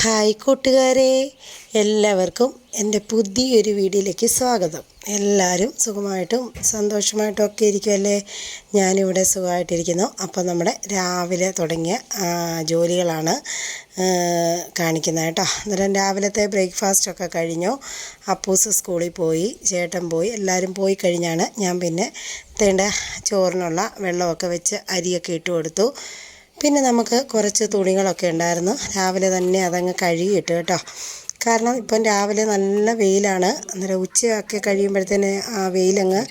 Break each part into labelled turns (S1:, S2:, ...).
S1: Hi കൂട്ടുകാരെ എല്ലാവർക്കും എന്റെ പുതിയൊരു വീഡിയോയിലേക്ക് സ്വാഗതം. എല്ലാവരും സുഖമായിട്ടും സന്തോഷമായിട്ടും ഒക്കെ ഇരിക്കുമല്ലേ ഞാനിവിടെ സുഖമായിട്ടിരിക്കുന്നു. അപ്പോൾ നമ്മുടെ രാവിലെ തുടങ്ങിയ ജോലികളാണ് കാണിക്കുന്നത് കേട്ടോ. അന്നേരം രാവിലത്തെ ബ്രേക്ക്ഫാസ്റ്റ് ഒക്കെ കഴിഞ്ഞു. അപ്പൂസ് സ്കൂളിൽ പോയി ചേട്ടൻ പോയി എല്ലാവരും പോയി കഴിഞ്ഞാണ് ഞാൻ പിന്നെ തേണ്ട ചോറിനുള്ള വെള്ളമൊക്കെ വെച്ച് അരിയൊക്കെ ഇട്ട് കൊടുത്തു. പിന്നെ നമുക്ക് കുറച്ച് തുണികളൊക്കെ ഉണ്ടായിരുന്നു. രാവിലെ തന്നെ അതങ്ങ് കഴുകിയിട്ട് കേട്ടോ. കാരണം ഇപ്പം രാവിലെ നല്ല വെയിലാണ്. അന്നേരം ഉച്ചയൊക്കെ കഴിയുമ്പോഴത്തേന് ആ വെയിലങ്ങ്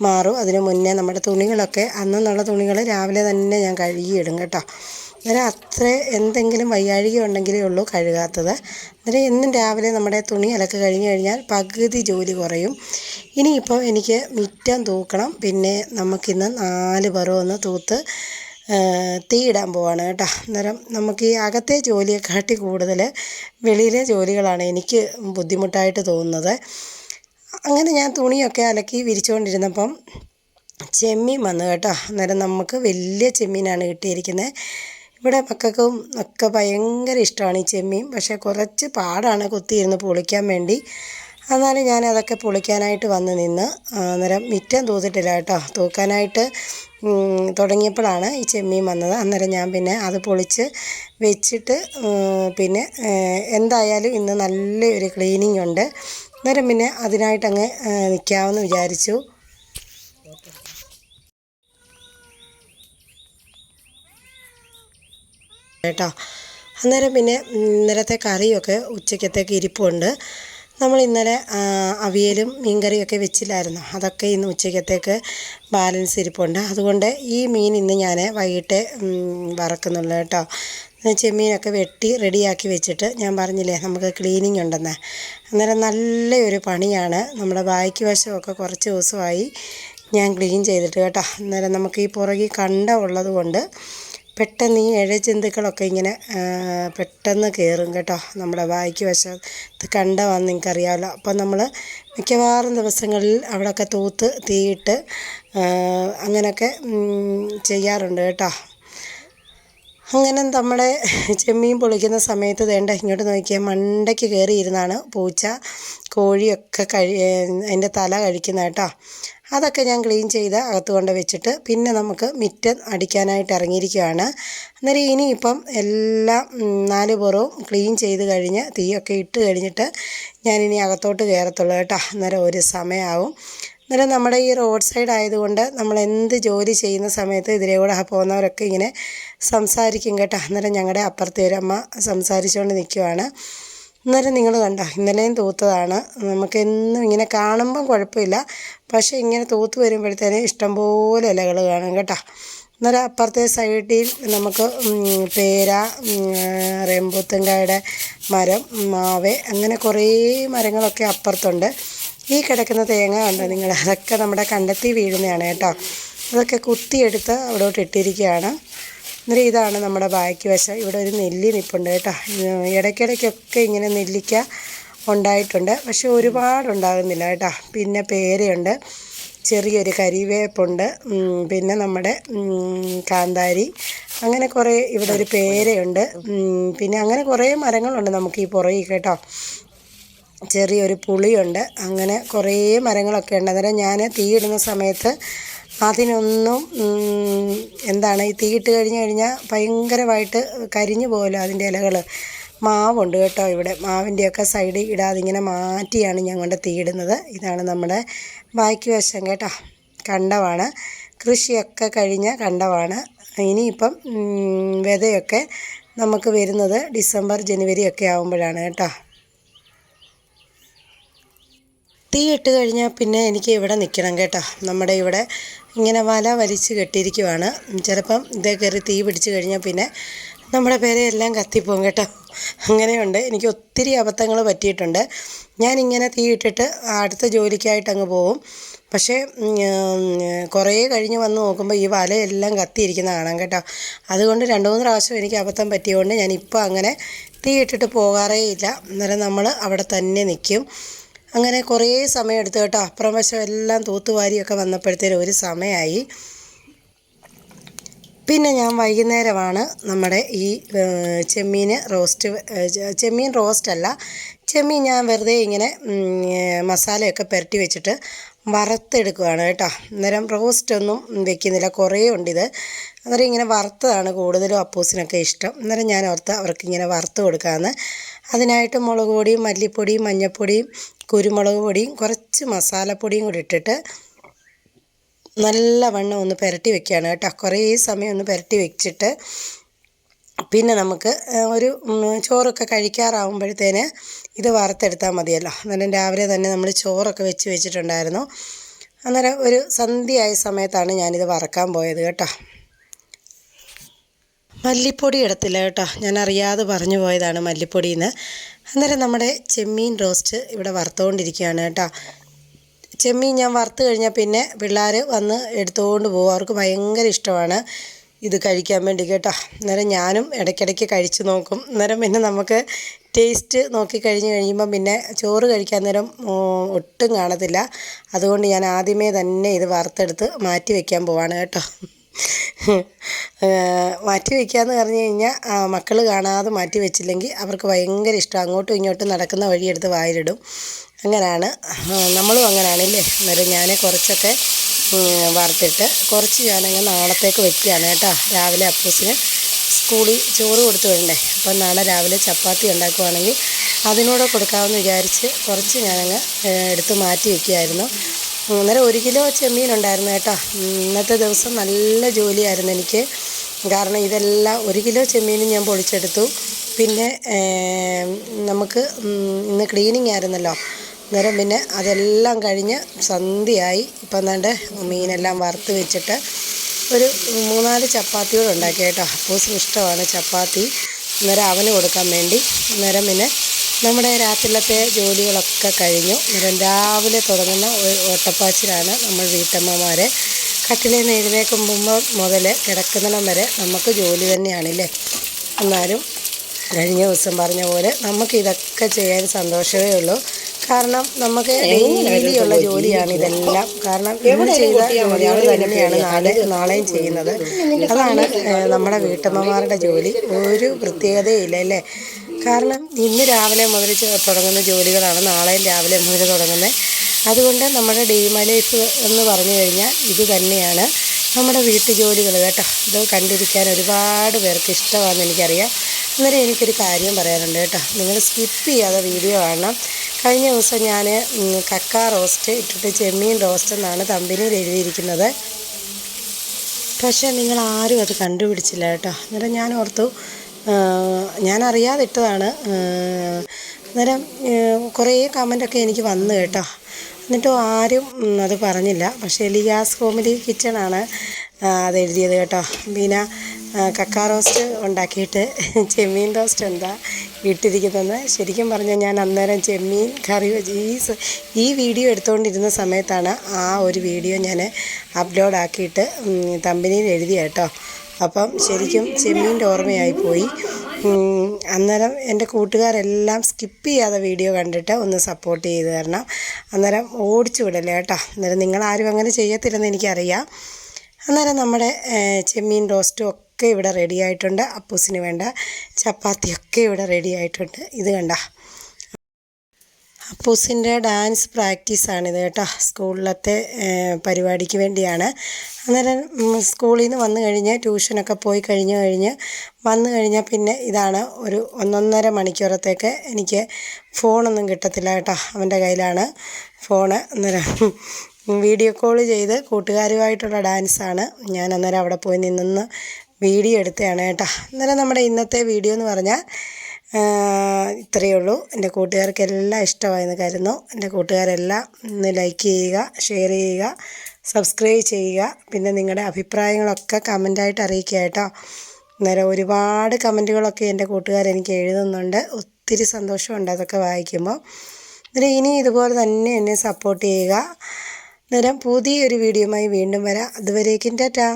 S1: മാറും. അതിന് മുന്നേ നമ്മുടെ തുണികളൊക്കെ അന്നെന്നുള്ള തുണികൾ രാവിലെ തന്നെ ഞാൻ കഴുകിയിടും കേട്ടോ. അന്നേരം അത്ര എന്തെങ്കിലും വയ്യാഴിക ഉണ്ടെങ്കിലേ ഉള്ളൂ കഴുകാത്തത്. അന്നേരം എന്നും രാവിലെ നമ്മുടെ തുണി അലക്ക് കഴിഞ്ഞ് കഴിഞ്ഞാൽ പകുതി ജോലി കുറയും. ഇനിയിപ്പോൾ എനിക്ക് മിറ്റം തൂക്കണം. പിന്നെ നമുക്കിന്ന് നാല് പറവൊന്ന് തൂത്ത് തീയിടാൻ പോവാണ് കേട്ടോ. അന്നേരം നമുക്ക് ഈ അകത്തെ ജോലിയെക്കാട്ടി കൂടുതൽ വെളിയിലെ ജോലികളാണ് എനിക്ക് ബുദ്ധിമുട്ടായിട്ട് തോന്നുന്നത്. അങ്ങനെ ഞാൻ തുണിയൊക്കെ അലക്കി വിരിച്ചുകൊണ്ടിരുന്നപ്പം ചെമ്മീൻ വന്നു കേട്ടോ. അന്നേരം നമുക്ക് വലിയ ചെമ്മീനാണ് കിട്ടിയിരിക്കുന്നത് ഇവിടെ മക്കൾക്കും ഒക്കെ ഭയങ്കര ഇഷ്ടമാണ് ഈ ചെമ്മീൻ. പക്ഷേ കുറച്ച് പാടാണ് കുത്തിയിരുന്ന് പൊളിക്കാൻ വേണ്ടി. എന്നാലും ഞാൻ അതൊക്കെ പൊളിക്കാനായിട്ട് വന്ന് നിന്ന് അന്നേരം മിറ്റം തൂത്തിട്ടില്ല കേട്ടോ. തൂക്കാനായിട്ട് തുടങ്ങിയപ്പോഴാണ് ഈ ചെമ്മീൻ വന്നത്. അന്നേരം ഞാൻ പിന്നെ അത് പൊളിച്ച് വെച്ചിട്ട് പിന്നെ എന്തായാലും ഇന്ന് നല്ലൊരു ക്ലീനിങ് ഉണ്ട്. അന്നേരം പിന്നെ അതിനായിട്ടങ്ങ് നിൽക്കാമെന്ന് വിചാരിച്ചു. കേട്ടോ. അന്നേരം പിന്നെ ഇന്നലത്തെ കറിയൊക്കെ ഉച്ചക്കത്തേക്ക് ഇരിപ്പുണ്ട്. നമ്മൾ ഇന്നലെ അവിയലും മീൻകറിയൊക്കെ വെച്ചില്ലായിരുന്നു? അതൊക്കെ ഇന്ന് ഉച്ചക്കത്തേക്ക് ബാലൻസ് ഇരിപ്പുണ്ട്. അതുകൊണ്ട് ഈ മീൻ ഇന്ന് ഞാൻ വൈകിട്ട് വറക്കുന്നുള്ളൂ കേട്ടോ. ചെമ്മീനൊക്കെ വെട്ടി റെഡിയാക്കി വെച്ചിട്ട് ഞാൻ പറഞ്ഞില്ലേ നമുക്ക് ക്ലീനിങ് ഉണ്ടെന്ന്. അന്നേരം നല്ലൊരു പണിയാണ്. നമ്മുടെ ബായ്ക്ക് വശമൊക്കെ കുറച്ച് ദിവസമായി ഞാൻ ക്ലീൻ ചെയ്തിട്ട് കേട്ടോ. അന്നേരം നമുക്ക് ഈ പുറകിൽ കണ്ട ഉള്ളത് കൊണ്ട് പെട്ടെന്ന് ഈ ഇഴജന്തുക്കളൊക്കെ ഇങ്ങനെ പെട്ടെന്ന് കയറും കേട്ടോ നമ്മുടെ വായിക്ക് വശത്ത് കണ്ട വന്ന് നിങ്ങൾക്കറിയാമല്ലോ. അപ്പം നമ്മൾ മിക്കവാറും ദിവസങ്ങളിൽ അവിടെയൊക്കെ തൂത്ത് തീയിട്ട് അങ്ങനെയൊക്കെ ചെയ്യാറുണ്ട് കേട്ടോ. അങ്ങനെ നമ്മുടെ ചെമ്മീൻ പൊളിക്കുന്ന സമയത്ത് വേണ്ട ഇങ്ങോട്ട് നോക്കിയാൽ മണ്ടയ്ക്ക് കയറിയിരുന്നാണ് പൂച്ച കോഴിയൊക്കെ കഴി അതിന്റെ തല കഴിക്കുന്ന കേട്ടോ. അതൊക്കെ ഞാൻ ക്ലീൻ ചെയ്ത് അകത്ത് കൊണ്ട് വെച്ചിട്ട് പിന്നെ നമുക്ക് മിറ്റം അടിക്കാനായിട്ട് ഇറങ്ങിയിരിക്കുകയാണ്. അന്നേരം ഇനിയിപ്പം എല്ലാം നാല് പുറവും ക്ലീൻ ചെയ്ത് കഴിഞ്ഞ് തീയൊക്കെ ഇട്ട് കഴിഞ്ഞിട്ട് ഞാനിനി അകത്തോട്ട് കയറത്തുള്ളൂ കേട്ടോ. അന്നേരം ഒരു സമയമാവും. അന്നേരം നമ്മുടെ ഈ റോഡ് സൈഡ് ആയതുകൊണ്ട് നമ്മൾ എന്ത് ജോലി ചെയ്യുന്ന സമയത്ത് ഇതിലെ കൂടെ പോകുന്നവരൊക്കെ ഇങ്ങനെ സംസാരിക്കും കേട്ടോ. അന്നേരം ഞങ്ങളുടെ അപ്പുറത്തെ ഒരു അമ്മ സംസാരിച്ചുകൊണ്ട് നിൽക്കുവാണ് അന്നേരം നിങ്ങൾ കണ്ടോ ഇന്നലെയും തൂത്തതാണ്. നമുക്ക് എന്നും ഇങ്ങനെ കാണുമ്പം കുഴപ്പമില്ല. പക്ഷേ ഇങ്ങനെ തൂത്ത് വരുമ്പോഴത്തേന് ഇഷ്ടംപോലെ ഇലകൾ കാണും കേട്ടോ. അന്നേരം അപ്പുറത്തെ സൈഡിൽ നമുക്ക് പേര റെമ്പൂത്തങ്കായുടെ മരം മാവേ അങ്ങനെ കുറേ മരങ്ങളൊക്കെ അപ്പുറത്തുണ്ട്. ഈ കിടക്കുന്ന തേങ്ങ കണ്ടോ നിങ്ങൾ? അതൊക്കെ നമ്മുടെ കണ്ടെത്തി വീഴുന്നതാണ് കേട്ടോ. അതൊക്കെ കുത്തിയെടുത്ത് അവിടോട്ട് ഇട്ടിരിക്കുകയാണ്. അന്നേരം ഇതാണ് നമ്മുടെ ബാക്കി വശം. ഇവിടെ ഒരു നെല്ലി നിൽപ്പുണ്ട് കേട്ടോ. ഇടയ്ക്കിടയ്ക്കൊക്കെ ഇങ്ങനെ നെല്ലിക്ക ഉണ്ടായിട്ടുണ്ട്. പക്ഷെ ഒരുപാട് ഉണ്ടാകുന്നില്ല കേട്ടോ. പിന്നെ പേരയുണ്ട്. ചെറിയൊരു കരിവേപ്പുണ്ട്. പിന്നെ നമ്മുടെ കാന്താരി. അങ്ങനെ കുറേ ഇവിടെ ഒരു പേരയുണ്ട്. പിന്നെ അങ്ങനെ കുറേ മരങ്ങളുണ്ട് നമുക്ക് ഈ പുറകിൽ കേട്ടോ. ചെറിയൊരു പുളിയുണ്ട്. അങ്ങനെ കുറേ മരങ്ങളൊക്കെ ഉണ്ട്. അന്നേരം ഞാൻ തീയിടുന്ന സമയത്ത് അതിനൊന്നും എന്താണ് ഈ തീയിട്ട് കഴിഞ്ഞ് കഴിഞ്ഞാൽ ഭയങ്കരമായിട്ട് കരിഞ്ഞു പോകലോ അതിന്റെ ഇലകൾ മാവുണ്ട് കേട്ടോ ഇവിടെ. മാവിന്റെയൊക്കെ സൈഡ് ഇടാതെ ഇങ്ങനെ മാറ്റിയാണ് ഞാൻ കൊണ്ട് തീയിടുന്നത് ഇതാണ് നമ്മുടെ ബാക്കി വശം കേട്ടോ. കണ്ടമാണ് കൃഷിയൊക്കെ കഴിഞ്ഞ കണ്ടമാണ് ഇനിയിപ്പം വിതയൊക്കെ നമുക്ക് വരുന്നത് ഡിസംബർ ജനുവരി ഒക്കെ ആകുമ്പോഴാണ് കേട്ടോ. തീ ഇട്ട് കഴിഞ്ഞാൽ പിന്നെ എനിക്ക് ഇവിടെ നിൽക്കണം കേട്ടോ. നമ്മുടെ ഇവിടെ ഇങ്ങനെ വല വലിച്ച് കെട്ടിയിരിക്കുവാണ്. ചിലപ്പം ഇതേ കയറി തീ പിടിച്ച് കഴിഞ്ഞാൽ പിന്നെ നമ്മുടെ പേരെല്ലാം കത്തിപ്പോകും കേട്ടോ. അങ്ങനെയുണ്ട്. എനിക്ക് ഒത്തിരി അബദ്ധങ്ങൾ പറ്റിയിട്ടുണ്ട്. ഞാനിങ്ങനെ തീ ഇട്ടിട്ട് അടുത്ത ജോലിക്കായിട്ട് അങ്ങ് പോവും. പക്ഷേ കുറേ കഴിഞ്ഞ് വന്ന് നോക്കുമ്പോൾ ഈ വലയെല്ലാം കത്തിയിരിക്കുന്ന കാണാം കേട്ടോ. അതുകൊണ്ട് രണ്ട് മൂന്ന് പ്രാവശ്യം എനിക്ക് അബദ്ധം പറ്റിയതുകൊണ്ട് ഞാനിപ്പോൾ അങ്ങനെ തീ ഇട്ടിട്ട് പോകാറേ ഇല്ല അന്നേരം നമ്മൾ അവിടെ തന്നെ നിൽക്കും അങ്ങനെ കുറേ സമയം എടുത്തു കേട്ടോ. അപ്പുറം വശം എല്ലാം തൂത്തുവാരിയൊക്കെ വന്നപ്പോഴത്തേനും ഒരു സമയമായി. പിന്നെ ഞാൻ വൈകുന്നേരമാണ് നമ്മുടെ ഈ ചെമ്മീൻ റോസ്റ്റ് ചെമ്മീൻ റോസ്റ്റല്ല ചെമ്മീൻ ഞാൻ വെറുതെ ഇങ്ങനെ മസാലയൊക്കെ പുരട്ടി വെച്ചിട്ട് വറുത്തെടുക്കുകയാണ് കേട്ടോ. അന്നേരം റോസ്റ്റ് ഒന്നും വെക്കുന്നില്ല. കുറേ ഉണ്ട് ഇത് അന്നേരം ഇങ്ങനെ വറുത്തതാണ് കൂടുതലും അപ്പൂസിനൊക്കെ ഇഷ്ടം. അന്നേരം ഞാൻ ഓർത്ത് അവർക്ക് ഇങ്ങനെ വറുത്ത് കൊടുക്കാമെന്ന് അതിനായിട്ട് മുളക് പൊടിയും മല്ലിപ്പൊടിയും മഞ്ഞൾപ്പൊടിയും കുരുമുളക് പൊടിയും കുറച്ച് മസാലപ്പൊടിയും കൂടി ഇട്ടിട്ട് നല്ലവണ്ണം ഒന്ന് പുരട്ടി വെക്കുകയാണ് കേട്ടോ. കുറേ സമയം ഒന്ന് പുരട്ടി വെച്ചിട്ട് പിന്നെ നമുക്ക് ഒരു ചോറൊക്കെ കഴിക്കാറാവുമ്പോഴത്തേന് ഇത് വറുത്തെടുത്താൽ മതിയല്ലോ. അന്നേരം രാവിലെ തന്നെ നമ്മൾ ചോറൊക്കെ വെച്ച് വെച്ചിട്ടുണ്ടായിരുന്നു. അന്നേരം ഒരു സന്ധ്യയായ സമയത്താണ് ഞാനിത് വറക്കാൻ പോയത് കേട്ടോ. മല്ലിപ്പൊടി ഇടത്തില്ല കേട്ടോ. ഞാൻ അറിയാതെ പറഞ്ഞു പോയതാണ് മല്ലിപ്പൊടിയിൽ നിന്ന് അന്നേരം നമ്മുടെ ചെമ്മീൻ റോസ്റ്റ് ഇവിടെ വറുത്തുകൊണ്ടിരിക്കുകയാണ് കേട്ടോ. ചെമ്മീൻ ഞാൻ വറുത്ത് കഴിഞ്ഞാൽ പിന്നെ പിള്ളേർ വന്ന് എടുത്തുകൊണ്ട് പോകും. അവർക്ക് ഭയങ്കര ഇഷ്ടമാണ് ഇത് കഴിക്കാൻ വേണ്ടി കേട്ടോ. അന്നേരം ഞാനും ഇടയ്ക്കിടയ്ക്ക് കഴിച്ച് നോക്കും. അന്നേരം പിന്നെ നമുക്ക് ടേസ്റ്റ് നോക്കി കഴിഞ്ഞ് കഴിയുമ്പം പിന്നെ ചോറ് കഴിക്കാൻ നേരം ഒട്ടും കാണത്തില്ല. അതുകൊണ്ട് ഞാൻ ആദ്യമേ തന്നെ ഇത് വറുത്തെടുത്ത് മാറ്റി വയ്ക്കാൻ പോവാണ് കേട്ടോ. മാറ്റി വയ്ക്കാന്ന് പറഞ്ഞു കഴിഞ്ഞാൽ മക്കൾ കാണാതെ മാറ്റി വെച്ചില്ലെങ്കിൽ അവർക്ക് ഭയങ്കര ഇഷ്ടം. അങ്ങോട്ടും ഇങ്ങോട്ടും നടക്കുന്ന വഴിയെടുത്ത് വായിലിടും. അങ്ങനെയാണ് നമ്മളും അങ്ങനെയാണല്ലേ അന്നേരം ഞാൻ കുറച്ചൊക്കെ വറുത്തിട്ട് കുറച്ച് ഞാനങ്ങ് നാളത്തേക്ക് വെക്കുകയാണ് കേട്ടോ. രാവിലെ അപ്പൂസിന് സ്കൂളിൽ ചോറ് കൊടുത്തു വിടണ്ടേ? അപ്പം നാളെ രാവിലെ ചപ്പാത്തി ഉണ്ടാക്കുവാണെങ്കിൽ അതിനോട് കൊടുക്കാമെന്ന് വിചാരിച്ച് കുറച്ച് ഞാനങ്ങ് എടുത്ത് മാറ്റി വയ്ക്കുകയായിരുന്നു അന്നേരം ഒരു കിലോ ചെമ്മീൻ ഉണ്ടായിരുന്നു കേട്ടോ. ഇന്നത്തെ ദിവസം നല്ല ജോലിയായിരുന്നു എനിക്ക്. കാരണം ഇതെല്ലാം ഒരു കിലോ ചെമ്മീനും ഞാൻ പൊളിച്ചെടുത്തു. പിന്നെ നമുക്ക് ഇന്ന് ക്ലീനിങ് ആയിരുന്നല്ലോ അന്നേരം പിന്നെ അതെല്ലാം കഴിഞ്ഞ് സന്ധ്യയായി. ഇപ്പം എന്താണ്ട് മീനെല്ലാം വറുത്ത് വെച്ചിട്ട് ഒരു മൂന്നാൽ ചപ്പാത്തിയോട് ഉണ്ടാക്കി കേട്ടോ. അപ്പൂസിന് ഇഷ്ടമാണ് ചപ്പാത്തി. അന്നേരം അവന് കൊടുക്കാൻ വേണ്ടി. അന്നേരം പിന്നെ നമ്മുടെ രാത്രിയിലത്തെ ജോലികളൊക്കെ കഴിഞ്ഞു. അന്നേരം രാവിലെ തുടങ്ങുന്ന ഓട്ടപ്പാച്ചിലാണ് നമ്മൾ വീട്ടമ്മമാരെ. കട്ടിലിൽ നിന്ന് മുതൽ കിടക്കുന്നിടം വരെ നമുക്ക് ജോലി തന്നെയാണില്ലേ. എന്നാലും കഴിഞ്ഞ ദിവസം പറഞ്ഞ പോലെ നമുക്ക് ഇതൊക്കെ ചെയ്യാൻ സന്തോഷമേ ഉള്ളൂ. കാരണം നമുക്ക് രീതിയിലുള്ള ജോലിയാണ് ഇതെല്ലാം. കാരണം ഇന്ന് ചെയ്ത ജോലികൾ തന്നെയാണ് നാളെ നാളെയും ചെയ്യുന്നത്. അതാണ് നമ്മുടെ വീട്ടമ്മമാരുടെ ജോലി. ഒരു പ്രത്യേകതയില്ല അല്ലേ? കാരണം ഇന്ന് രാവിലെ മുതൽ തുടങ്ങുന്ന ജോലികളാണ് നാളെയും രാവിലെ മുതൽ തുടങ്ങുന്നത്. അതുകൊണ്ട് നമ്മുടെ ഡെയിമ ലൈഫ് എന്ന് പറഞ്ഞു കഴിഞ്ഞാൽ ഇത് തന്നെയാണ് നമ്മുടെ വീട്ടു ജോലികൾ കേട്ടോ. ഇത് കണ്ടിരിക്കാൻ ഒരുപാട് പേർക്ക് ഇഷ്ടമാണെന്ന് എനിക്കറിയാം. അന്നേരം എനിക്കൊരു കാര്യം പറയാനുണ്ട് കേട്ടോ. നിങ്ങൾ സ്കിപ്പ് ചെയ്യാതെ വീഡിയോ കാണണം. കഴിഞ്ഞ ദിവസം ഞാൻ കക്ക റോസ്റ്റ് ഇട്ടിട്ട് ചെമ്മീൻ റോസ്റ്റ് എന്നാണ് തമ്പിനിയിൽ എഴുതിയിരിക്കുന്നത്. പക്ഷേ നിങ്ങൾ ആരും അത് കണ്ടുപിടിച്ചില്ല കേട്ടോ. അന്നേരം ഞാൻ ഓർത്തു അറിയാതെ ഇട്ടതാണ് അന്നേരം കുറേ കമന്റൊക്കെ എനിക്ക് വന്നു കേട്ടോ. എന്നിട്ടും ആരും അത് പറഞ്ഞില്ല. പക്ഷേ ലിയാസ് ഹോമിലി കിച്ചണാണ് അത് എഴുതിയത് കേട്ടോ. പിന്നെ കക്ക റോസ്റ്റ് ഉണ്ടാക്കിയിട്ട് ചെമ്മീൻ റോസ്റ്റ് എന്താ? ഇട്ടിരിക്കുന്നതെന്ന് ശരിക്കും പറഞ്ഞാൽ ഞാൻ അന്നേരം ചെമ്മീൻ കറി ഈ ഈ വീഡിയോ എടുത്തുകൊണ്ടിരുന്ന സമയത്താണ് ആ ഒരു വീഡിയോ ഞാൻ അപ്ലോഡാക്കിയിട്ട് തമ്പനിയിൽ എഴുതിയ കേട്ടോ. അപ്പം ശരിക്കും ചെമ്മീന്റെ ഓർമ്മയായി പോയി. അന്നേരം എന്റെ കൂട്ടുകാരെല്ലാം സ്കിപ്പ് ചെയ്യാതെ വീഡിയോ കണ്ടിട്ട് ഒന്ന് സപ്പോർട്ട് ചെയ്ത് തരണം. അന്നേരം ഓടിച്ചു വിടല്ലേ കേട്ടോ. അന്നേരം നിങ്ങളാരും അങ്ങനെ ചെയ്യത്തില്ലെന്ന് എനിക്കറിയാം. അന്നേരം നമ്മുടെ ചെമ്മീൻ റോസ്റ്റും ഒക്കെ ഇവിടെ റെഡി ആയിട്ടുണ്ട്. അപ്പൂസിന് വേണ്ട ചപ്പാത്തിയൊക്കെ ഇവിടെ റെഡി ആയിട്ടുണ്ട്. ഇത് കണ്ട. അപ്പൂസിന്റെ ഡാൻസ് പ്രാക്ടീസാണിത് കേട്ടോ. സ്കൂളിലത്തെ പരിപാടിക്ക് വേണ്ടിയാണ്. അന്നേരം സ്കൂളിൽ നിന്ന് വന്നു കഴിഞ്ഞ് ട്യൂഷനൊക്കെ പോയി കഴിഞ്ഞ് കഴിഞ്ഞ് വന്നു കഴിഞ്ഞാൽ പിന്നെ ഇതാണ് ഒരു ഒന്നൊന്നര മണിക്കൂറത്തേക്ക് എനിക്ക് ഫോണൊന്നും കിട്ടത്തില്ല കേട്ടോ. അവന്റെ കയ്യിലാണ് ഫോണ്. അന്നേരം വീഡിയോ കോൾ ചെയ്ത് കൂട്ടുകാരുമായിട്ടുള്ള ഡാൻസാണ് ഞാൻ അന്നേരം അവിടെ പോയി നിന്നൊന്ന് വീഡിയോ എടുത്തതാണ് കേട്ടോ. അന്നേരം നമ്മുടെ ഇന്നത്തെ വീഡിയോ എന്ന് പറഞ്ഞാൽ ഇത്രയേ ഉള്ളൂ. എന്റെ കൂട്ടുകാർക്കെല്ലാം ഇഷ്ടമായെന്ന് കരുതുന്നു. എന്റെ കൂട്ടുകാരെല്ലാം ഒന്ന് ലൈക്ക് ചെയ്യുക ഷെയർ ചെയ്യുക സബ്സ്ക്രൈബ് ചെയ്യുക. പിന്നെ നിങ്ങളുടെ അഭിപ്രായങ്ങളൊക്കെ കമന്റായിട്ട് അറിയിക്കുക കേട്ടോ. അന്നേരം ഒരുപാട് കമന്റുകളൊക്കെ എന്റെ കൂട്ടുകാർ എനിക്ക് എഴുതുന്നുണ്ട്. ഒത്തിരി സന്തോഷമുണ്ട് അതൊക്കെ വായിക്കുമ്പോൾ. അന്നേരം ഇനി ഇതുപോലെ തന്നെ എന്നെ സപ്പോർട്ട് ചെയ്യുക. അന്നേരം പുതിയൊരു വീഡിയോയുമായി വീണ്ടും വരാം. അതുവരേക്കും ടാറ്റാ.